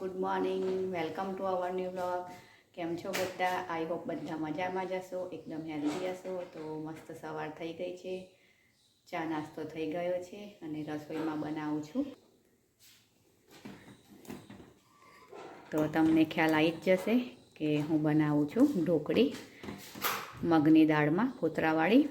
Good morning, welcome to our new blog કેમ છો બધા? આઈ હોપ બધા મજામાં જશો એકદમ હેલ્ધી હશો, તો મસ્ત સવાર થઈ ગઈ છે. ચા નાસ્તો થઈ ગયો છે અને રસોઈમાં બનાવું છું. તો તમને ખ્યાલ આવી જ જશે કે હું બનાવું છું ઢોકળી, મગની દાળમાં ફોતરાવાળી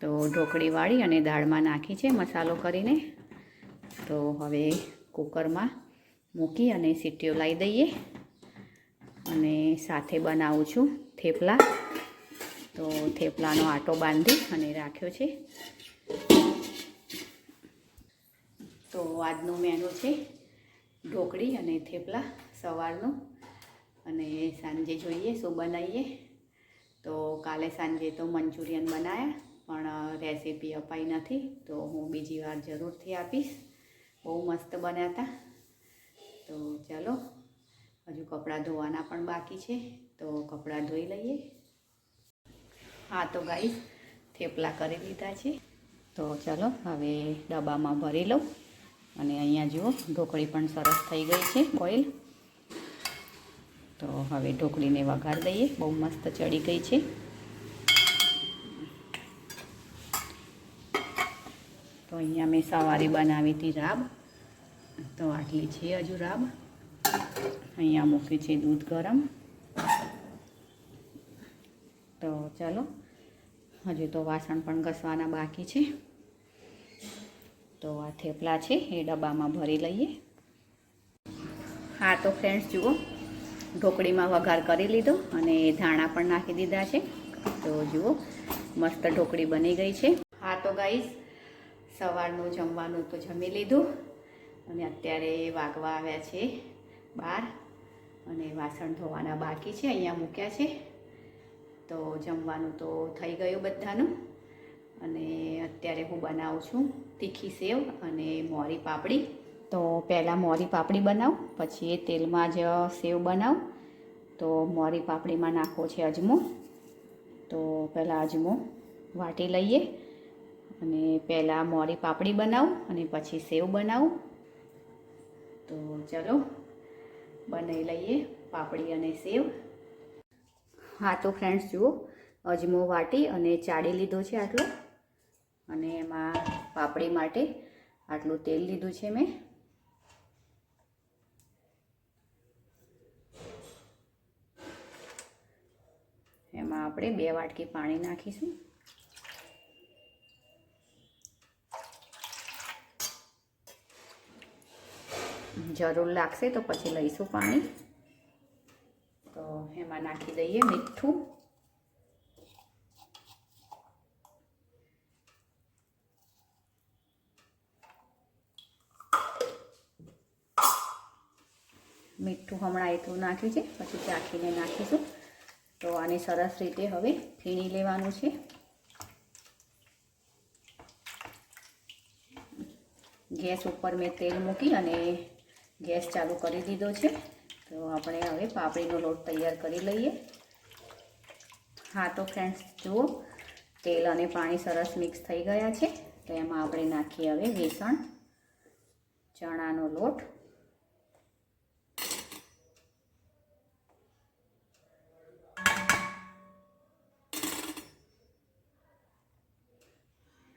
તો ઢોકળીવાળી અને દાળમાં નાખી છે મસાલો કરીને. તો હવે કુકરમાં મૂકી અને સીટીઓ લાવી દઈએ. અને સાથે બનાવું છું થેપલા. તો થેપલાનો આટો બાંધી અને રાખ્યો છે. તો આજનું મેનુ છે ઢોકળી અને થેપલા સવારનું. અને સાંજે જોઈએ શું બનાવીએ. તો કાલે સાંજે તો મંચુરિયન બનાવ્યા પણ રેસીપી અપાઈ નથી. તો હું બીજી વાર જરૂરથી આપીશ. બહુ મસ્ત બન્યા હતા તો ચાલો, હજુ કપડાં ધોવાના પણ બાકી છે, તો કપડાં ધોઈ લઈએ. હા, તો ગાઈસ, થેપલા કરી દીધા છે. તો ચાલો, હવે ડબ્બામાં ભરી લઉં. અને અહીંયા જુઓ, ઢોકળી પણ સરસ થઈ ગઈ છે કોઈલ તો હવે ઢોકળીને વઘાર દઈએ. બહુ મસ્ત ચડી ગઈ છે. તો અહીંયા મેં સવારે બનાવી હતી રાબ. તો આટલી છે હજુ રાબ. અહીંયા મૂક્યું છે દૂધ ગરમ. તો ચાલો, હજુ તો વાસણ પણ ઘસવાના બાકી છે. તો આ થેપલા છે, એ ડબ્બામાં ભરી લઈએ. હા, તો ફ્રેન્ડ્સ જુઓ, ઢોકળીમાં વઘાર કરી લીધો અને ધાણા પણ નાખી દીધા છે. તો જુઓ, મસ્ત ઢોકળી બની ગઈ છે. હા, તો ગાઈશ સવારનું જમવાનું તો જમી લીધું. અને અત્યારે વાગવા આવ્યા છે બાર અને વાસણ ધોવાના બાકી છે, અહીંયા મૂક્યા છે. તો જમવાનું તો થઈ ગયું બધાનું. અને અત્યારે હું બનાવું છું તીખી સેવ અને મોરી પાપડી. તો પહેલાં મોરી પાપડી બનાવું, પછી એ તેલમાં જ સેવ બનાવું. તો મોરી પાપડીમાં નાખવો છે અજમો. તો પહેલાં અજમો વાટી લઈએ અને પહેલાં મોરી પાપડી બનાવું અને પછી સેવ બનાવું. તો ચલો બનાવી લઈએ પાપડી અને સેવ. હા, તો ફ્રેન્ડ્સ જુઓ, અજમો વાટી અને ચાળી લીધો છે આટલો. અને એમાં પાપડી માટે આટલું તેલ લીધું છે મેં. એમાં આપણે બે વાટકી પાણી નાખીશું. જરૂર લાગશે તો પછી લઈશું પાણી. તો એમાં નાખી દઈએ મીઠું. મીઠું હમણાં એટલું નાખ્યું છે, પછી ચાખીને નાખીશું. તો આને સરસ રીતે હવે ફીણી લેવાનું છે. ગેસ ઉપર મેં તેલ મૂકી અને ગેસ ચાલુ કરી દીધો છે. તો આપણે હવે પાપડીનો લોટ તૈયાર કરી લઈએ. હા, તો ફ્રેન્ડ્સ જુઓ, તેલ અને પાણી સરસ મિક્સ થઈ ગયા છે. તો એમાં આપણે નાખીએ હવે વેસણ, ચણાનો લોટ.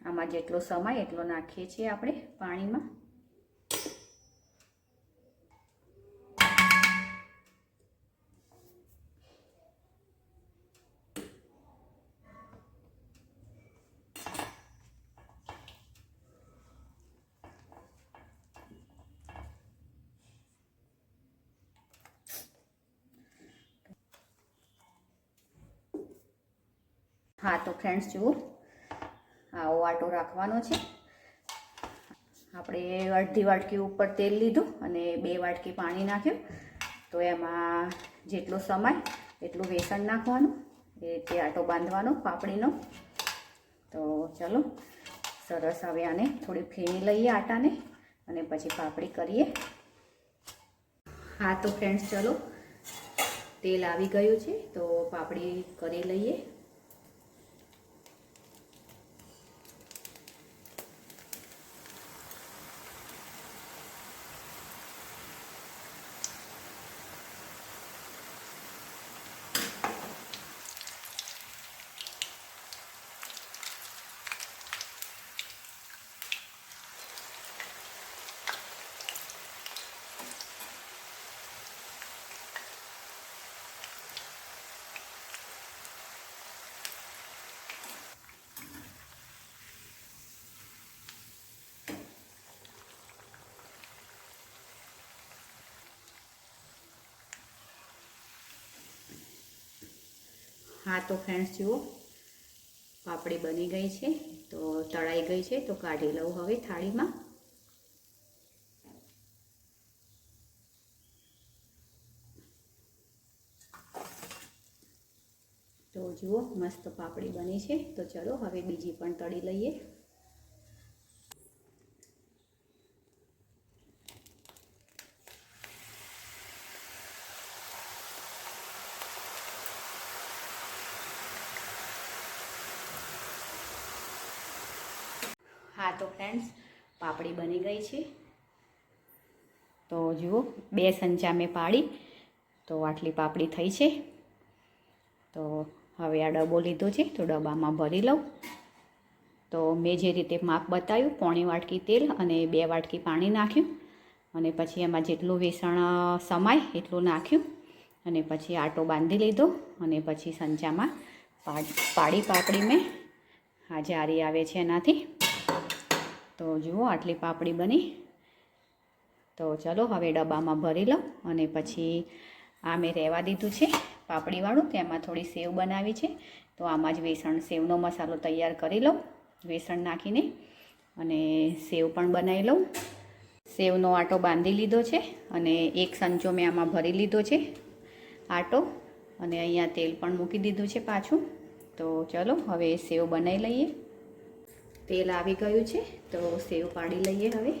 આમાં જેટલો સમય, એટલો નાખીએ છીએ આપણે પાણીમાં. હા, તો ફ્રેન્ડ્સ જુઓ. આવો આટો રાખવાનો છે. આપણે અડધી વાટકી ઉપર તેલ લીધું અને બે વાટકી પાણી નાખ્યું. તો એમાં જેટલો સમય, એટલું વેસણ નાખવાનું. એ રીતે આટો બાંધવાનો, પાપડીનો. તો ચલો, સરસ હવે આને થોડી ફીણી લઈએ આટાને અને પછી પાપડી કરીએ. હા, તો ફ્રેન્ડ્સ ચલો. તેલ આવી ગયું છે, તો પાપડી કરી લઈએ. હા, તો ફ્રેન્ડ્સ જુઓ. પાપડી બની ગઈ છે, તો તળાઈ ગઈ છે, તો કાઢી લઉં હવે થાળીમાં. તો જુઓ, મસ્ત પાપડી બની છે, તો ચલો હવે બીજી પણ તળી લઈએ હા તો ફ્રેન્ડ્સ પાપડી બની ગઈ છે. તો જુઓ, બે સંચા મેં પાડી. તો આટલી પાપડી થઈ છે. તો હવે આ ડબ્બો લીધો છે, તો ડબ્બામાં ભરી લઉં. તો મેં જે રીતે માપ બતાવ્યું, પોણી વાટકી તેલ અને બે વાટકી પાણી નાખ્યું. અને પછી એમાં જેટલું વેસણ સમાય એટલું નાખ્યું. અને પછી આટો બાંધી લીધો અને પછી સંચામાં પાડી પાપડી મેં. આ જારી આવે છે એનાથી. તો જુઓ આટલી પાપડી બની. તો ચલો હવે ડબ્બામાં ભરી લઉં અને પછી આ મેં રહેવા દીધું છે પાપડીવાળું તેમાં થોડી સેવ બનાવી છે. તો આમાં જ વેસણ સેવનો મસાલો તૈયાર કરી લઉં, વેસણ નાખીને અને સેવ પણ બનાવી લઉં. સેવનો આટો બાંધી લીધો છે અને એક સંચો મેં આમાં ભરી લીધો છે આટો અને અહીંયા તેલ પણ મૂકી દીધું છે પાછું. તો ચલો હવે સેવ બનાવી લઈએ. તેલ આવી ગયું છે તો સેવ પાડી લઈએ હવે.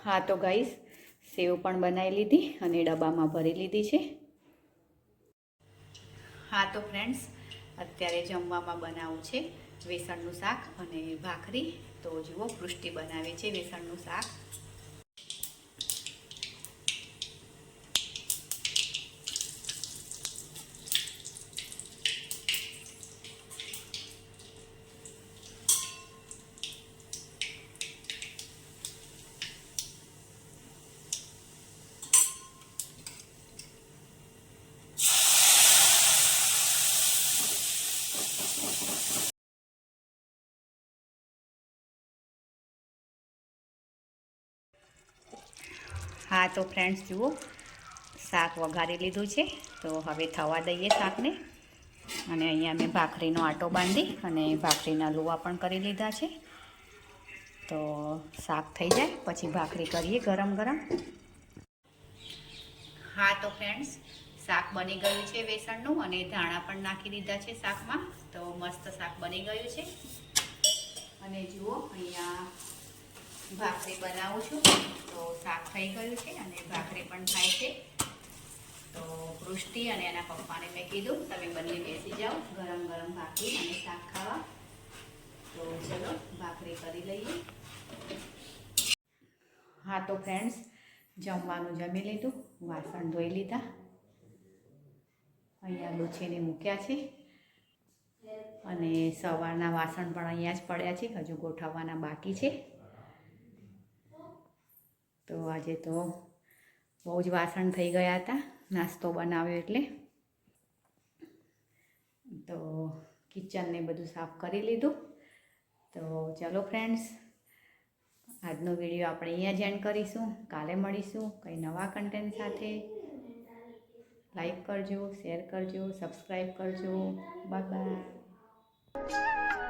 હા, તો ગાઈસ, સેવ પણ બનાવી લીધી અને ડબ્બામાં ભરી લીધી છે. હા, તો ફ્રેન્ડ્સ, અત્યારે જમવામાં બનાવવું છે વેસણનું શાક અને ભાખરી. તો જુઓ, પૃષ્ટિ બનાવે છે વેસણનું શાક. હા, તો ફ્રેન્ડ્સ જુઓ, શાક વઘારી લીધું છે. તો હવે થવા દઈએ શાકને. અને અહીંયા મેં ભાખરીનો આટો બાંધી અને ભાખરીના લુવા પણ કરી લીધા છે. તો શાક થઈ જાય, પછી ભાખરી કરીએ ગરમ ગરમ. હા, તો ફ્રેન્ડ્સ શાક બની ગયું છે વેસણનું અને ધાણા પણ નાખી દીધા છે શાકમાં. તો મસ્ત શાક બની ગયું છે. અને જુઓ, અહીંયા ભાખરી બનાવું છું. તો શાક થઈ ગયું છે અને ભાખરી પણ થાય છે. તો પૃષ્ટિ અને એના પપ્પાને મેં કીધું, તમે બંને બેસી જાઓ, ગરમ ગરમ ભાખરી અને શાક ખાવા. તો ચલો, ભાખરી કરી લઈએ. હા તો ફ્રેન્ડ્સ જમવાનું જમી લીધું, વાસણ ધોઈ લીધા. અહીંયા લૂછીને મૂક્યા છે. અને સવારના વાસણ પણ અહીંયા જ પડ્યા છે, હજુ ગોઠવવાના બાકી છે. તો આજે તો બહુ જ વાસણ થઈ ગયા હતા, નાસ્તો બનાવ્યો એટલે. તો કિચનને બધું સાફ કરી લીધું. તો ચલો ફ્રેન્ડ્સ, આજનો વીડિયો આપણે અહીંયા જ એન્ડ કરીશું. કાલે મળીશું કંઈ નવા કન્ટેન્ટ સાથે. લાઈક કરજો શેર કરજો સબસ્ક્રાઈબ કરજો. Bye bye